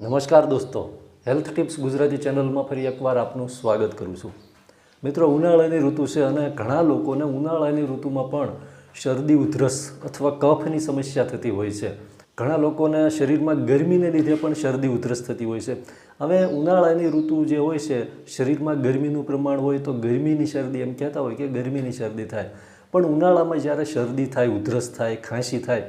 નમસ્કાર દોસ્તો. Health tips Gujarati ચેનલમાં ફરી એકવાર આપનું સ્વાગત કરું છું. મિત્રો, ઉનાળાની ઋતુ છે અને ઘણા લોકોને ઉનાળાની ઋતુમાં પણ શરદી, ઉધરસ અથવા કફની સમસ્યા થતી હોય છે. ઘણા લોકોને શરીરમાં ગરમીને લીધે પણ શરદી, ઉધરસ થતી હોય છે. હવે ઉનાળાની ઋતુ જે હોય છે, શરીરમાં ગરમીનું પ્રમાણ હોય તો ગરમીની શરદી એમ કહેતા હોય કે ગરમીની શરદી થાય. પણ ઉનાળામાં જ્યારે શરદી થાય, ઉધરસ થાય, ખાંસી થાય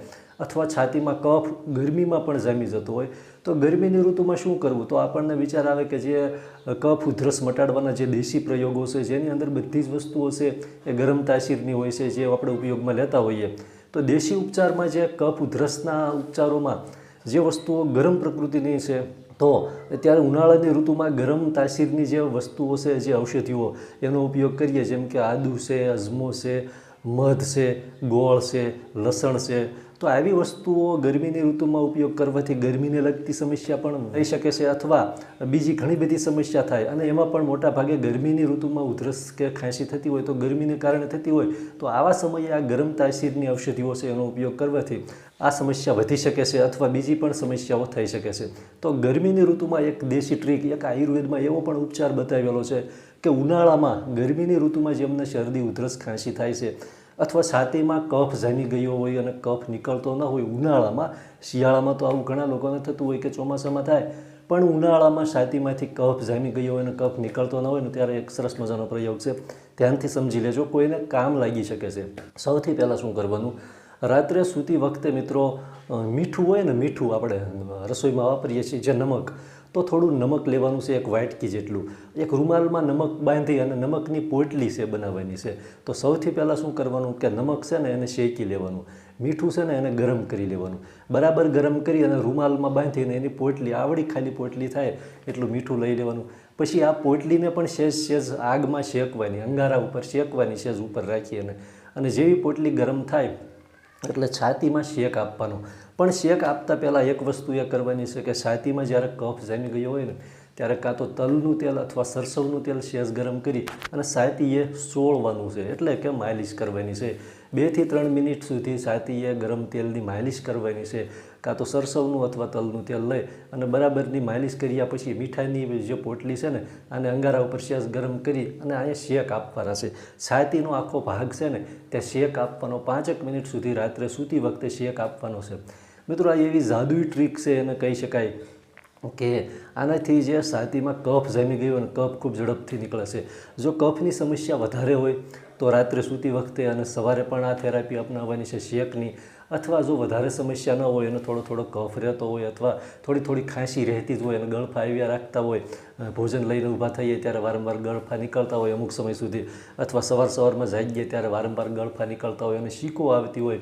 અથવા છાતીમાં કફ ગરમીમાં પણ જામી જતો હોય, તો ગરમીની ઋતુમાં શું કરવું? તો આપણને વિચાર આવે કે જે કફ ઉધરસ મટાડવાના જે દેશી પ્રયોગો છે, જેની અંદર બધી જ વસ્તુઓ છે એ ગરમ તાસીરની હોય છે, જે આપણે ઉપયોગમાં લેતા હોઈએ. તો દેશી ઉપચારમાં જે કફ ઉધરસના ઉપચારોમાં જે વસ્તુઓ ગરમ પ્રકૃતિની છે, તો ત્યારે ઉનાળાની ઋતુમાં ગરમ તાસીરની જે વસ્તુઓ છે, જે ઔષધિઓ, એનો ઉપયોગ કરીએ. જેમ કે આદુ છે, અજમો છે, મધ છે, ગોળ છે, લસણ છે તો આવી વસ્તુઓ ગરમીની ઋતુમાં ઉપયોગ કરવાથી ગરમીને લગતી સમસ્યા પણ થઈ શકે છે અથવા બીજી ઘણી બધી સમસ્યા થાય અને એમાં પણ મોટા ભાગે ગરમીની ઋતુમાં ઉધરસ કે ખાંસી થતી હોય તો ગરમીને કારણે થતી હોય તો આવા સમયે આ ગરમ તાસીરની ઔષધિઓ છે એનો ઉપયોગ કરવાથી આ સમસ્યા વધી શકે છે અથવા બીજી પણ સમસ્યાઓ થઈ શકે છે. તો ગરમીની ઋતુમાં એક દેશી ટ્રીક, એક આયુર્વેદમાં એવો પણ ઉપચાર બતાવેલો છે કે ઉનાળામાં ગરમીની ઋતુમાં જેમને શરદી, ઉધરસ, ખાંસી થાય છે. અથવા છાતીમાં કફ જામી ગયો હોય અને કફ નીકળતો ન હોય, ઉનાળામાં, શિયાળામાં તો આવું ઘણા લોકોને થતું હોય કે ચોમાસામાં થાય, પણ ઉનાળામાં છાતીમાંથી કફ જામી ગયો હોય અને કફ નીકળતો ન હોય ને ત્યારે એક સરસ મજાનો પ્રયોગ છે. ધ્યાનથી સમજી લેજો, કોઈને કામ લાગી શકે છે. સૌથી પહેલાં શું કરવાનું? રાત્રે સૂતી વખતે મિત્રો મીઠું હોય ને મીઠું આપણે રસોઈમાં વાપરીએ છીએ, જે નમક, તો થોડું નમક લેવાનું છે એક વાટકી જેટલું. એક રૂમાલમાં નમક બાંધી અને નમકની પોટલી છે બનાવવાની છે. તો સૌથી પહેલાં શું કરવાનું કે નમક છે ને એને શેકી લેવાનું. મીઠું છે ને એને ગરમ કરી લેવાનું. બરાબર ગરમ કરી અને રૂમાલમાં બાંધીને એની પોટલી, આવડી ખાલી પોટલી થાય એટલું મીઠું લઈ લેવાનું. પછી આ પોટલીને પણ સેજ સેજ આગમાં શેકવાની, અંગારા ઉપર શેકવાની, સેજ ઉપર રાખી અને અને જેવી પોટલી ગરમ થાય એટલે છાતીમાં શેક આપવાનો. પણ શેક આપતા પહેલાં એક વસ્તુ એ કરવાની છે કે છાતીમાં જ્યારે કફ જામી ગયો હોય ને, ત્યારે કાં તો તલનું તેલ અથવા સરસવનું તેલ સેજ ગરમ કરી અને છાતીએ સોળવાનું છે. એટલે કે માલિશ કરવાની છે. બેથી ત્રણ મિનિટ સુધી છાતીએ ગરમ તેલની માલિશ કરવાની છે. કાં તો સરસવનું અથવા તલનું તેલ લઈ અને બરાબરની માલિશ કર્યા પછી મીઠાઈની જે પોટલી છે ને, આને અંગારા ઉપર સેજ ગરમ કરી અને આ શેક આપવાના છે. છાતીનો આખો ભાગ છે ને, તે શેક આપવાનો પાંચેક મિનિટ સુધી રાત્રે સૂતી વખતે શેક આપવાનો છે. મિત્રો, આ એવી જાદુઈ ટ્રીક છે એને કહી શકાય. કે આનાથી જે છાતીમાં કફ જામી ગયો અને કફ ખૂબ ઝડપથી નીકળે છે. જો કફની સમસ્યા વધારે હોય, તો રાત્રે સૂતી વખતે અને સવારે પણ આ થેરાપી અપનાવવાની છે શેકની. અથવા જો વધારે સમસ્યા ન હોય અને થોડો થોડો કફ રહેતો હોય અથવા થોડી થોડી ખાંસી રહેતી જ હોય અને ગળફા આવ્યા રાખતા હોય ભોજન લઈને ઊભા થઈએ ત્યારે વારંવાર ગળફા નીકળતા હોય અમુક સમય સુધી. અથવા સવાર સવારમાં જાગીએ ત્યારે વારંવાર ગળફા નીકળતા હોય અને શીકો આવતી હોય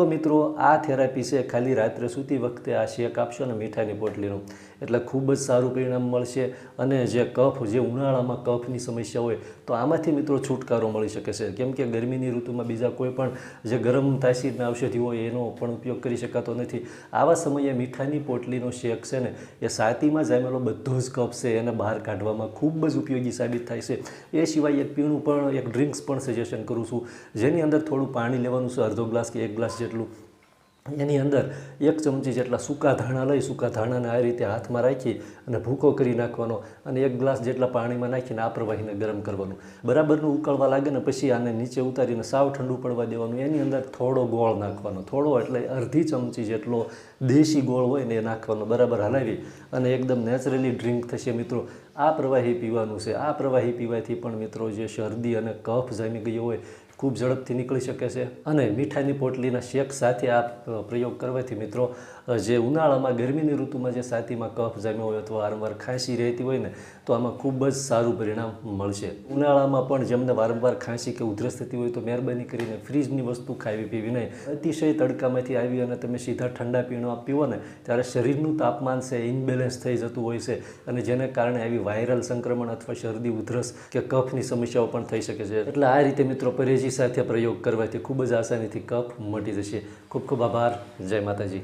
તો મિત્રો, આ થેરાપી છે ખાલી રાત્રે સૂતી વખતે આ શેક આપશો ને મીઠાની બોટલીનું એટલે ખૂબ જ સારું પરિણામ મળશે અને જે કફ, જે ઉનાળામાં કફની સમસ્યા હોય, તો આમાંથી મિત્રો છુટકારો મળી શકે છે. કેમ કે ગરમીની ઋતુમાં બીજા કોઈ પણ જે ગરમ તાસીરના ઔષધિ હોય, એનો પણ ઉપયોગ કરી શકાતો નથી. આવા સમયે મીઠાની પોટલીનો શેક છે ને, એ સાતીમાં જામેલો બધો જ કફ છે, એને બહાર કાઢવામાં ખૂબ જ ઉપયોગી સાબિત થાય છે. એ સિવાય એક પીણું પણ, એક ડ્રિંક્સ પણ સજેશન કરું છું. જેની અંદર થોડું પાણી લેવાનું છે, અડધો ગ્લાસ કે એક ગ્લાસ જેટલું એની અંદર એક ચમચી જેટલા સૂકા ધાણા લઈ, સૂકા ધાણાને આ રીતે હાથમાં રાખી અને ભૂકો કરી નાખવાનો અને એક ગ્લાસ જેટલા પાણીમાં નાખીને આ પ્રવાહીને ગરમ કરવાનું. બરાબરનું ઉકળવા લાગે ને પછી આને નીચે ઉતારીને સાવ ઠંડુ પડવા દેવાનું. એની અંદર થોડો ગોળ નાખવાનો. થોડો એટલે અડધી ચમચી જેટલો દેશી ગોળ હોય ને એ નાખવાનો. બરાબર હલાવી અને એકદમ નેચરલી ડ્રિંક થશે મિત્રો. આ પ્રવાહી પીવાનું છે. આ પ્રવાહી પીવાથી પણ મિત્રો જે શરદી અને કફ જામી ગયો હોય ખૂબ ઝડપથી નીકળી શકે છે અને મીઠાઈની પોટલીના શેક સાથે આ પ્રયોગ કરવાથી મિત્રો જે ઉનાળામાં ગરમીની ઋતુમાં જે છાતીમાં કફ જામ્યો હોય અથવા વારંવાર ખાંસી રહેતી હોય ને, તો આમાં ખૂબ જ સારું પરિણામ મળશે. ઉનાળામાં પણ જેમને વારંવાર ખાંસી કે ઉધરસ થતી હોય તો મહેરબાની કરીને ફ્રીજની વસ્તુ ખાવી પીવી નહીં. અતિશય તડકામાંથી આવી અને તમે સીધા ઠંડા પીણો પીવો ને, ત્યારે શરીરનું તાપમાન છે ઇનબેલેન્સ થઈ જતું હોય છે અને જેને કારણે આવી વાયરલ સંક્રમણ અથવા શરદી, ઉધરસ કે કફની સમસ્યાઓ પણ થઈ શકે છે. એટલે આ રીતે મિત્રો, પરેજી સાથે પ્રયોગ કરવાથી ખૂબ જ આસાનીથી કફ મટી જશે. ખૂબ ખૂબ આભાર. જય માતાજી.